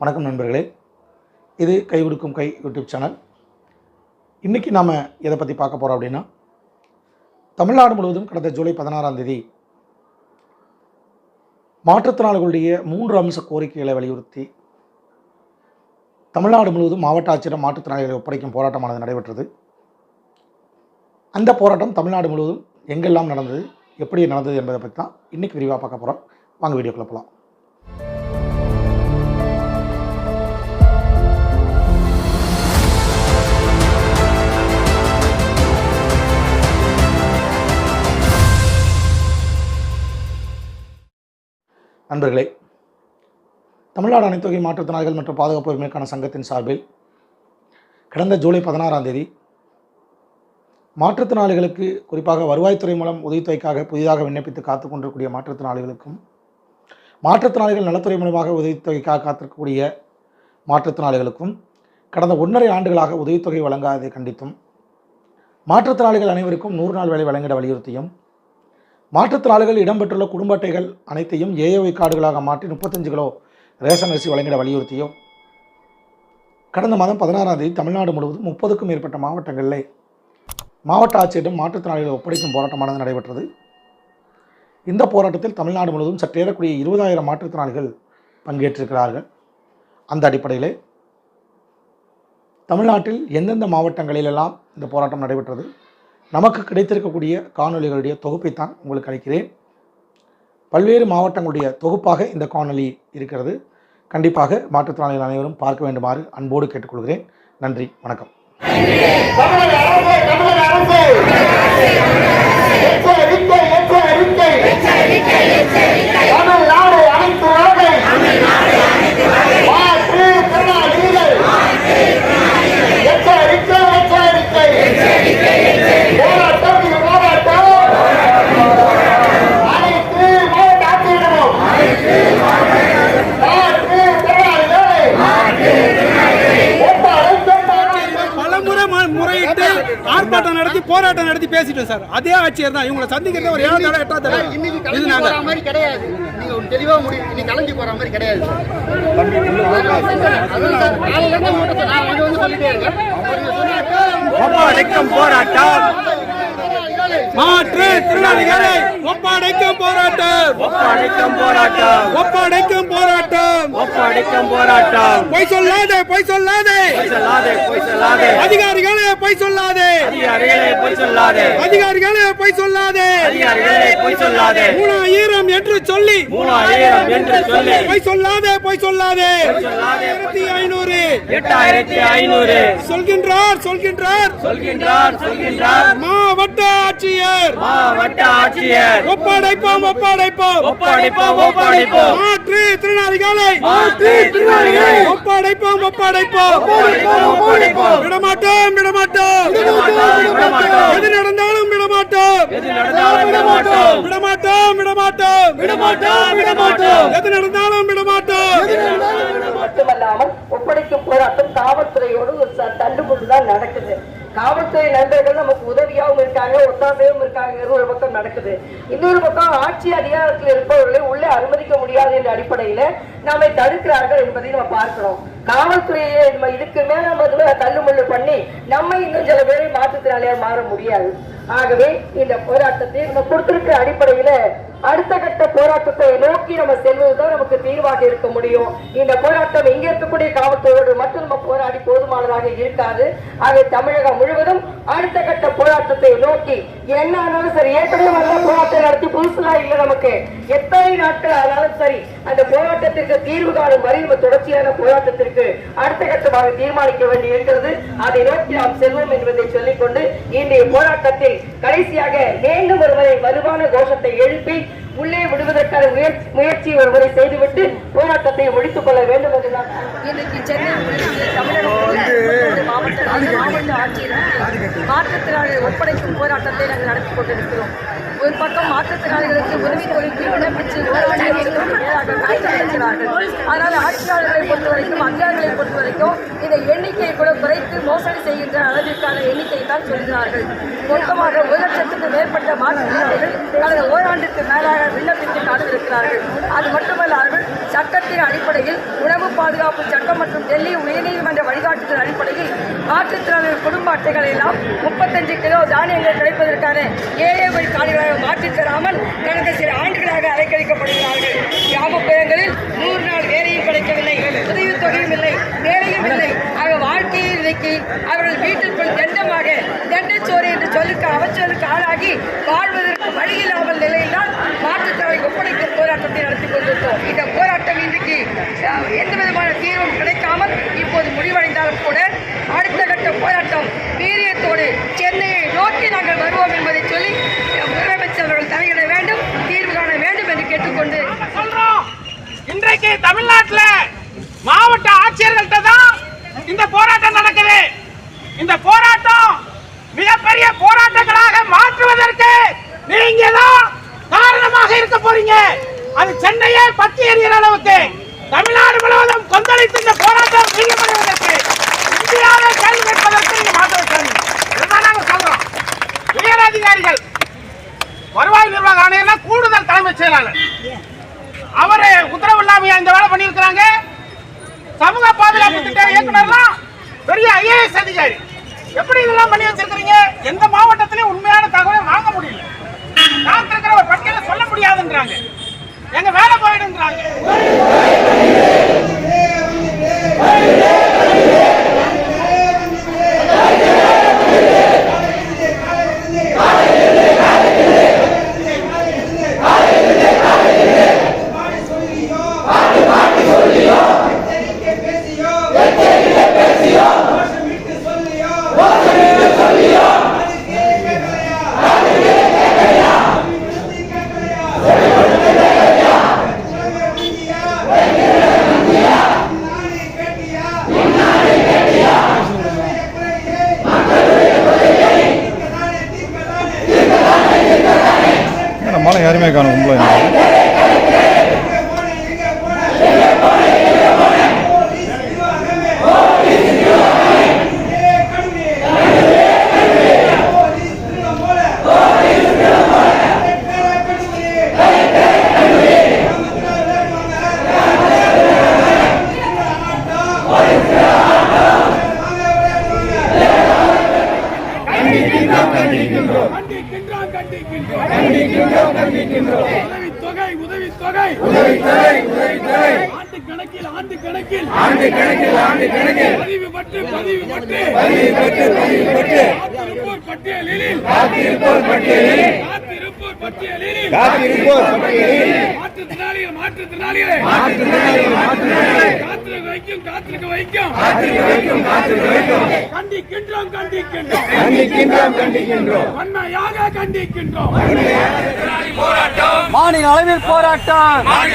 வணக்கம் நண்பர்களே. இது கை கொடுக்கும் கை யூடியூப் சேனல். இன்றைக்கி நாம் எதை பற்றி பார்க்க போகிறோம் அப்படின்னா தமிழ்நாடு முழுவதும் கடந்த ஜூலை பதினாறாம் தேதி மாற்றுத்திறனாளிகளுடைய மூன்று அம்ச கோரிக்கைகளை வலியுறுத்தி தமிழ்நாடு முழுவதும் மாவட்ட ஆட்சியர் மாற்றுத்திறனாளிகளை ஒப்படைக்கும் போராட்டமானது நடைபெற்றது. அந்த போராட்டம் தமிழ்நாடு முழுவதும் எங்கெல்லாம் நடந்தது எப்படி நடந்தது என்பதை பற்றி தான் இன்றைக்கி விரிவாக பார்க்க போகிறோம் வாங்க வீடியோக்குள்ள போகலாம் நண்பர்களே தமிழ்நாடு அனைத்தொகை மாற்றுத்திறனாளிகள் மற்றும் பாதுகாப்பு உரிமைக்கான சங்கத்தின் சார்பில் கடந்த ஜூலை பதினாறாம் தேதி மாற்றுத்திறனாளிகளுக்கு குறிப்பாக வருவாய்த்துறை மூலம் உதவித்தொகைக்காக புதிதாக விண்ணப்பித்து காத்து கொண்டிருக்கக்கூடிய மாற்றுத்திறனாளிகளுக்கும் மாற்றுத்திறனாளிகள் நலத்துறை மூலமாக உதவித்தொகைக்காக காத்திருக்கக்கூடிய மாற்றுத்திறனாளிகளுக்கும் கடந்த ஒன்றரை ஆண்டுகளாக உதவித்தொகை வழங்காததை கண்டித்தும் மாற்றுத்திறனாளிகள் அனைவருக்கும் நூறு நாள் வேலை வழங்கிட வலியுறுத்தியும் மாற்றுத்திறனாளிகள் இடம்பெற்றுள்ள குடும்ப அட்டைகள் அனைத்தையும் ஏஏஒய் கார்டுகளாக மாற்றி முப்பத்தஞ்சு கிலோ ரேஷன் அரிசி வழங்கிட வலியுறுத்தியும். கடந்த மாதம் பதினாறாம் தேதி தமிழ்நாடு முழுவதும் முப்பதுக்கும் மேற்பட்ட மாவட்டங்களில் மாவட்ட ஆட்சியரிடம் மாற்றுத்திறனாளிகளை ஒப்படைக்கும் போராட்டமானது நடைபெற்றது. இந்த போராட்டத்தில் தமிழ்நாடு முழுவதும் சற்றேறக்கூடிய இருபதாயிரம் மாற்றுத்திறனாளிகள் பங்கேற்றிருக்கிறார்கள். அந்த அடிப்படையில் தமிழ்நாட்டில் எந்தெந்த மாவட்டங்களிலெல்லாம் இந்த போராட்டம் நடைபெற்றது? நமக்கு கிடைத்திருக்கக்கூடிய காணொளிகளுடைய தொகுப்பைத்தான் உங்களுக்கு அளிக்கிறேன். பல்வேறு மாவட்டங்களுடைய தொகுப்பாக இந்த காணொளி இருக்கிறது. கண்டிப்பாக மாற்றுத்திறனாளிகள் அனைவரும் பார்க்க வேண்டுமாறு அன்போடு கேட்டுக்கொள்கிறேன். நன்றி வணக்கம். எச்சரிக்கை எச்சரிக்கை தமிழ்நாடு அனைத்து வகை மாற்று திறனாளிகள் எச்சரிக்கை எச்சரிக்கை போராட்டம் இது போராட்டம் அனைத்து மாவட்ட ஆட்சியரிடமும் மாற்று திறனாளிகளை ஒப்படைக்கும் போராட்டம் பலமுறை ம- முறையிட்டு ஆர்ப்பாட்டம் நடத்தி போராட்டம் நடத்தி பேசிட்டோம் ஆட்சியர் தான். இவங்களை சந்திக்கிறது ஒரு ஏழு தடவை எட்டாவது தடவை இன்னைக்கு இது கலந்து நாங்க போற மாதிரி கிடையாது. நீங்க ஒரு தெளிவா முடிவு இன்னைக்கு கலந்து போற மாதிரி கிடையாது போராட்டம் மாற்று திருநாளிகளை ஒப்படைக்கும் போராட்டம். ஒப்படைக்கும் போராட்டம். ஒப்படைக்கும் போராட்டம். ஒப்படைக்கும் போராட்டம். பொய் சொல்லாதே பொய் சொல்லாதே. பொய் சொல்லாதே பொய் சொல்லாதே. அதிகாரிகளே பொய் சொல்லாதே. அதிகாரிகளே பொய் சொல்லாதே. அதிகாரிகளே பொய் சொல்லாதே. அதிகாரிகளே பொய் சொல்லாதே. மூணாயிரம் என்று சொல்லி. மூணாயிரம் என்று சொல்லி. பொய் சொல்லாதே பொய் சொல்லாதே. சொல்லாதே ஆயிரத்தி ஐநூறு. எட்டாயிரத்தி ஐநூறு. சொல்கின்றார் சொல்கின்றார். சொல்கின்றார் சொல்கின்றார். மாவட்ட ஆட்சியர். மாவட்ட ஆட்சியர். ஒப்படைப்போம் ஒப்படைப்போம். ஒப்படைப்போம் ஒப்படைப்போம். மாற்று திருநாளிகளை மாற்று திருநாளிகளை ஒப்படைப்போம் ஒப்படைப்போம். ஒப்படைப்போம் ஒப்படைப்போம். விடமாட்டோம் விடமாட்டோம். விடமாட்டோம் விடமாட்டோம். எது நடந்தாலும் விடமாட்டோம். எது நடந்தாலும் விடமாட்டோம். விடமாட்டோம் விடமாட்டோம். விடமாட்டோம் விடமாட்டோம். எது நடந்தாலும் விடமாட்டோம். மட்டுமல்லாமல் ஒப்படைக்கும் போராட்டம் காவல்துறையோடு ஒரு தான் நடக்குது. காவல்துறை நண்பர்கள் நமக்கு உதவியாகவும் இருக்காங்க ஒத்தாசையும் இருக்காங்க ஒரு பக்கம் நடக்குது. இன்னொரு பக்கம் ஆட்சி அதிகாரத்தில் இருப்பவர்களை உள்ளே அனுமதிக்க முடியாது என்ற அடிப்படையில நம்மை தடுக்கிறார்கள் என்பதை நம்ம பார்க்கிறோம். காவல்துறையே நம்ம இதுக்கு மேல நம்ம தள்ளுமுள்ளு பண்ணி நம்ம இன்னும் சில பேரை மாற்றுத்திறனாளியாக மாற முடியாது. ஆகவே இந்த போராட்டத்தை நம்ம கொடுத்திருக்கிற அடிப்படையில அடுத்த கட்ட போராட்டத்தை நோக்கி நம்ம செல்வதுதான் நமக்கு தீர்வாக இருக்க முடியும். இந்த போராட்டம் இங்க இருக்கக்கூடிய காவல்துறையோடு மட்டும் நம்ம போராடி போதுமானதாக இருக்காது. ஆக தமிழகம் முழுவதும் அடுத்த கட்ட போராட்டத்தை நோக்கி என்ன ஆனாலும் சரி ஏற்கனவே நல்ல போராட்டம் நடத்தி புதுசுலா இல்லை நமக்கு. எத்தனை நாட்கள் ஆனாலும் சரி அந்த போராட்டத்திற்கு தீர்வு காணும் வரை நம்ம தொடர்ச்சியான போராட்டத்திற்கு அடுத்த கட்டமாக தீர்மானிக்க வேண்டி இருக்கிறது. அதை நோக்கி நாம் செல்வோம் என்பதை சொல்லிக்கொண்டு இன்றைய போராட்டத்தில் கடைசியாக மீண்டும் ஒருமுறை வலுவான கோஷத்தை எழுப்பி உள்ளே விடுவதற்கான முயற்சி முயற்சி ஒருமுறை செய்துவிட்டு போராட்டத்தை முடித்துக் கொள்ள வேண்டும் என்று நான் இன்னைக்கு சென்னை மாவட்ட ஆட்சியருக்கு மாற்றுத்திறனாளிகள் ஒப்படைக்கும் போராட்டத்தை நாங்கள் நடத்தி கொண்டிருக்கிறோம். ஒரு பக்கம் மாற்றுத்திறனாளிகளுக்கு உதவித்தொகைக்கு விண்ணப்பிச்சு ஓராண்டு ஆண்டுகளுக்கு ஆனால் ஆட்சியாளர்களை பொறுத்த வரைக்கும் அதிகாரிகளை பொறுத்த வரைக்கும் இந்த எண்ணிக்கையை கூட குறைத்து மோசடி செய்கின்ற அளவிற்கான எண்ணிக்கை தான் சொல்கிறார்கள். மொத்தமாக ஒரு லட்சத்துக்கு மேற்பட்ட மாற்றுத்திறனாளிகள் கடந்த ஓராண்டுக்கு மேலாக விண்ணப்பித்து காணவிருக்கிறார்கள் அது மட்டுமல்லாமல் சட்டத்தின் அடிப்படையில் உணவு பாதுகாப்பு சட்டம் மற்றும் டெல்லி உயர்நீதிமன்ற வழிகாட்டுதல் அடிப்படையில் மாற்றுத்திறனாளிகள் குடும்ப அட்டைகளை எல்லாம் முப்பத்தஞ்சு கிலோ தானியங்கள் கிடைப்பதற்கான ஏழை வழி காடுகளாக மாற்றித் தராமல் கடந்த சில ஆண்டுகளாக அலைக்கழிக்கப்படுகிறார்கள் கிராமப்புறங்களில் நூறு நாள் வேலையும் கிடைக்கவில்லை உதவித் தொகையும் இல்லை வேலையும் இல்லை. அவர் வாழ்க்கையை இன்றைக்கு அவர்கள் வீட்டிற்குள் தண்டமாக தண்டச்சோறு என்று சொல்லுக்கு அவச்சொலுக்கு ஆளாகி வாழ்வதற்கு வழி இல்லாமல் நிலையில்தான் மாற்றுத்திறனை ஒப்படைக்கும் போராட்டத்தை நடத்தி கொண்டிருக்கிறோம் இந்த போராட்டம் இன்றைக்கு எந்த விதமான தீர்வும் கிடைக்காமல் இப்போது முடிவடைந்தாலும் கூட அடுத்த கட்ட போராட்டம் வீரியத்தோடு சென்னையை நோக்கி நாங்கள் வருவோம் என்பதை சொல்லி அஹ், முதலமைச்சர் அவர்கள் தலையிட வேண்டும் தீர்வு காண வேண்டும் என்று கேட்டுக்கொண்டு சொல்றோம் இன்றைக்கு தமிழ்நாட்டுல மாவட்ட ஆட்சியர்கள்ட்ட தான் இந்த போராட்டம் நடக்குது. இந்த போராட்டம் மிகப்பெரிய போராட்டங்களாக மாற்றுவதற்கு நீங்க தான் காரணமாக இருக்க போறீங்க. அது சென்னையே பத்தி எறிகிற அளவுக்கு தமிழ்நாடு முழுவதும் கொந்தளித்து இந்த போராட்டம் செய்யப்படுவதற்கு இந்தியாவை கேள்வி கேட்பதற்கு நீங்க மாற்ற வச்சாங்க நாங்க சொல்றோம். உயர் அதிகாரிகள் வருவாய் நிர்வாக ஆணையர்னா கூடுதல் தலைமைச் செயலாளர். அவரு உத்தரவு இல்லாம இந்த வேலை பண்ணியிருக்கிறாங்க? சமூக பாதுகாப்பு திட்ட இயக்குனர்லாம் பெரிய ஐஏஎஸ் அதிகாரி. எப்படி இதெல்லாம் பண்ணி வச்சிருக்கீங்க எந்த மாவட்டத்திலயும் உண்மையான தகவலை வாங்க முடியல. நான் இருக்கிற ஒரு பட்டியலை சொல்ல முடியாதுன்றாங்க. எங்க வேலை போயிடுங்கிறாங்க யாருமே காணும் கும்பல பட்டியலில் காத்திருப்போர் பட்டியலில் காத்திருப்போர் பட்டியலில் காத்திருப்போர் பட்டியலில் மாற்றுத்திறனாளிகள் மாற்றுத்திறனாளிகளை மாற்றுத்திறனாளிகள் மாற்றுத்திறனாளிகளை வைக்கும் காத்திருக்க வைக்கும். காத்திருக்க வைக்கும் காத்திருக்க வைக்கும். கண்டிக்கின்றோம் கண்டிக்கின்றோம். கண்டிக்கின்றோம் கண்டிக்கின்றோம். வன்மையாக கண்டிக்கின்றோம். மாநில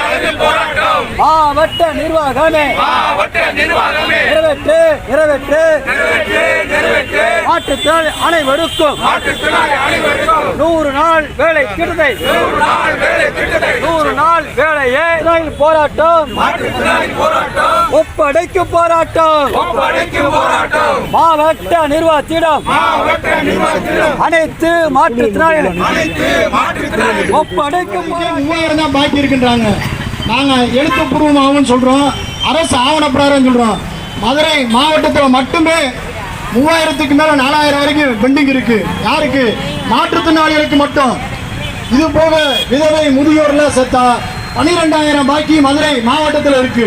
அளவில் போராட்டம். மாவட்ட நிர்வாகமே. நிறைவேற்று நிறைவேற்று. மாற்றுத்திறனாளி அனைவருக்கும் நூறு நாள் வேலை திட்டத்தை நூறு நாள் வேலையே. திறனாளி போராட்டம். ஒப்படைக்கும் போராட்டம். மாவட்ட நிர்வாகத்திடம். அனைத்து மாற்றுத்திறனாளிகள். ஒப்படைக்கும் போராட்டம். மூவாயிரம் தான் பாக்கி இருக்கின்றாங்க. நாங்கள் எழுத்துப்பூர்வமாகவும் சொல்கிறோம் அரசு ஆவணப்பிரகாரம் சொல்கிறோம் மதுரை மாவட்டத்தில் மட்டுமே மூவாயிரத்துக்கு மேலே நாலாயிரம் வரைக்கும் பெண்டிங் இருக்கு. யாருக்கு? மாற்றுத்திறனாளிகளுக்கு மட்டும். இது போக விதவை முதியோர்ல செத்தா பன்னிரெண்டாயிரம் பாக்கி மதுரை மாவட்டத்தில் இருக்கு.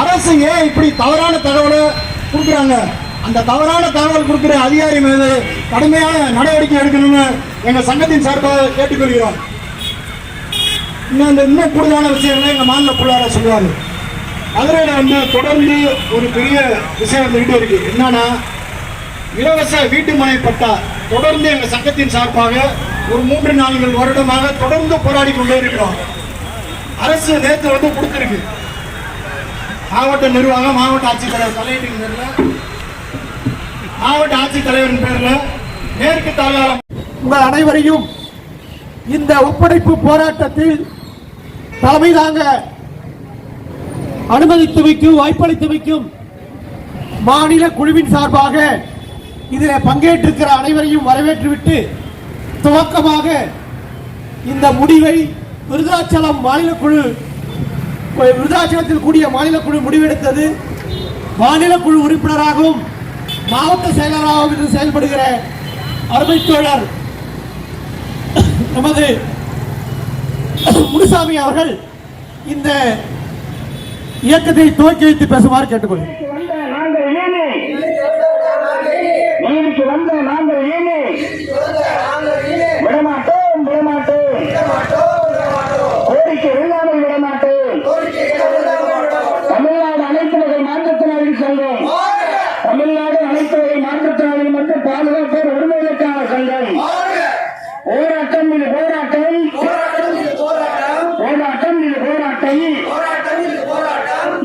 அரசு ஏன் இப்படி தவறான தகவலை கொடுக்குறாங்க? அந்த தவறான தகவல் கொடுக்குற அதிகாரி மீது கடுமையான நடவடிக்கை எடுக்கணும்னு எங்கள் சங்கத்தின் சார்பாக கேட்டுக்கொள்கிறோம். இன்னும் இந்த இன்னும் கூடுதலான விஷயங்களை எங்கள் மாநில பிள்ளையார சொல்லுவார். மதுரையில் வந்து தொடர்ந்து ஒரு பெரிய விஷயம் வந்துகிட்டே இருக்கு. என்னன்னா இலவச வீட்டு மனை பட்டா தொடர்ந்து எங்கள் சங்கத்தின் சார்பாக ஒரு மூன்று நான்கு வருடமாக தொடர்ந்து போராடி கொண்டே இருக்கிறோம். அரசு நேற்று வந்து கொடுத்துருக்கு. மாவட்ட நிர்வாகம் மாவட்ட ஆட்சித்தலைவர் தலையீட்டின் பேரில் மாவட்ட ஆட்சித்தலைவரின் பேரில் மேற்கு தாழ்வாளம் உங்கள் அனைவரையும் இந்த ஒப்படைப்பு போராட்டத்தில் தலைமை தாங்க அனுமதித்து வைக்கும் வாய்ப்பளித்து வைக்கும் மாநில குழுவின் சார்பாக இதில் பங்கேற்றிருக்கிற அனைவரையும் வரவேற்றுவிட்டு துவக்கமாக இந்த முடிவை விருதாச்சலம் மாநில குழு விருதாச்சலத்தில் கூடிய மாநில குழு முடிவெடுத்தது. மாநில குழு உறுப்பினராகவும் மாவட்ட செயலராகவும் இருந்து செயல்படுகிற அருமை தோழர் நமது முனுசாமி அவர்கள் இந்த இயக்கத்தை துவக்கி வைத்து பேசுமாறு கேட்டுக்கொள்கிறேன். வந்த நாங்கள் ஏனே? நீதிக்கு வந்த நாங்கள் ஏனே விடமாட்டோம் விடமாட்டோம் கோரிக்கை இல்லாமல் விடமாட்டோம் தமிழ்நாடு அனைத்து வகை மாற்றுத்திறனாளி சங்கம் தமிழ்நாடு அனைத்து வகை மாற்றுத்திறனாளி மற்றும் பாதுகாப்போர் உரிமைகளுக்கான சங்கம் போராட்டம் இது போராட்டம் போராட்டம் இது போராட்டம்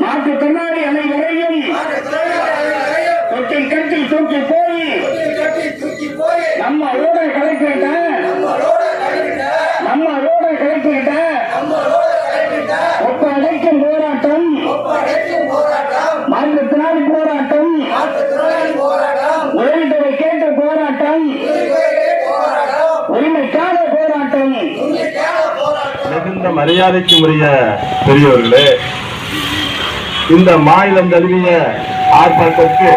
மாற்றுத்திறனாளி அனைவரையும் தொட்டில் கட்டில் தூக்கி போய் நம்ம ரோட கலெக்டர்கிட்ட நம்ம ரோட கலெக்டர்கிட்ட ஒப்ப அடைக்கும் போராட்டம் மாற்றுத்திறனாளி போராட்டம் உதவித்தொகை கேட்ட போராட்டம் உரிமைக்கான போராட்டம் மிகுந்த மரியாதைக்கு உரிய பெரியவர்களே இந்த மாநிலம் தழுவிய ஆர்ப்பாட்டத்திற்கு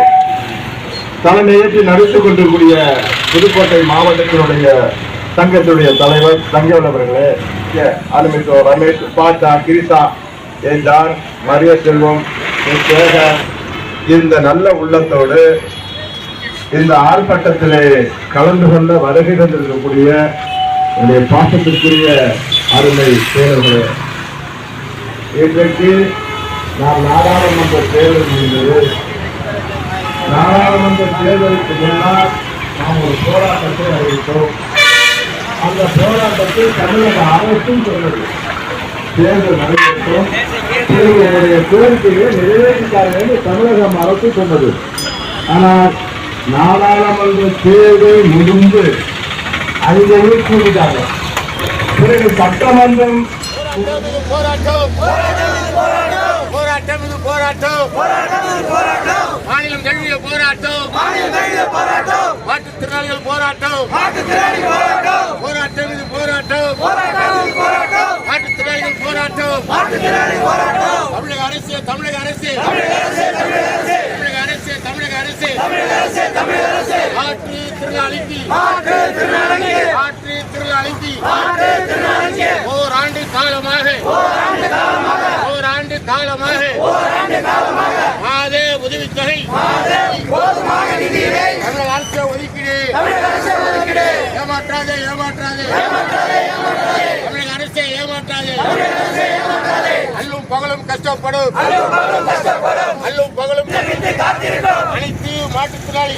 தலைமையேற்று நடத்தி கொண்டிருக்கூடிய புதுக்கோட்டை மாவட்டத்தினுடைய சங்கத்தினுடைய தலைவர் தங்கவளவர்களே அவர்களே அனுமித்தோ ரமேஷ் பாட்டா கிரிசா என் ஜான் மரிய செல்வம் இந்த நல்ல உள்ளத்தோடு இந்த ஆர்ப்பாட்டத்திலே கலந்து கொள்ள வருகை தந்திருக்கக்கூடிய என்னுடைய பாசத்திற்குரிய அருமை தேர்தல்களே இன்றைக்கு நாம் நாடாளுமன்ற தேர்தல் முடிந்தது. நாடாளுமன்ற தேர்தலுக்கு முன்னால் நாம் ஒரு போராட்டத்தை அறிவித்தோம். அந்த போராட்டத்தை தமிழக அரசும் சொன்னது தேர்தல் நடைபெற்றோம். உங்களுடைய கோரிக்கையை நிறைவேற்றித்தார்கள் என்று தமிழக அரசு சொன்னது. ஆனால் நாடாளுமன்ற தேர்தல் முடிந்து அங்கேயே கூறினார்கள் பிறகு சட்டமன்றம் போராட்டம் போராட்டம் இது போராட்டம் மாநிலம் தழுவிய போராட்டம் மாற்றுத்திறனாளிகள் போராட்டம் போராட்டம் இது போராட்டம் மாற்றுத்திறனாளிகள் போராட்டம் தமிழக அரசு தமிழக அரசு தமிழக அரசு தமிழக அரசு மாற்று திருநாளிக்கு. மாற்று திருநாளிக்கு. ஓராண்டு காலமாக. ஓராண்டு காலமாக. மாதே உதவித்தொகை. தமிழக அரசு ஒதுக்கீடு. ஏமாற்றாதே ஏமாற்றாதே. தமிழக அரசை ஏமாற்றாதே. அல்லும் பகலும் கஷ்டப்படும். அல்லும் பகலும் அனைத்து மாற்றுத்திறனாளி.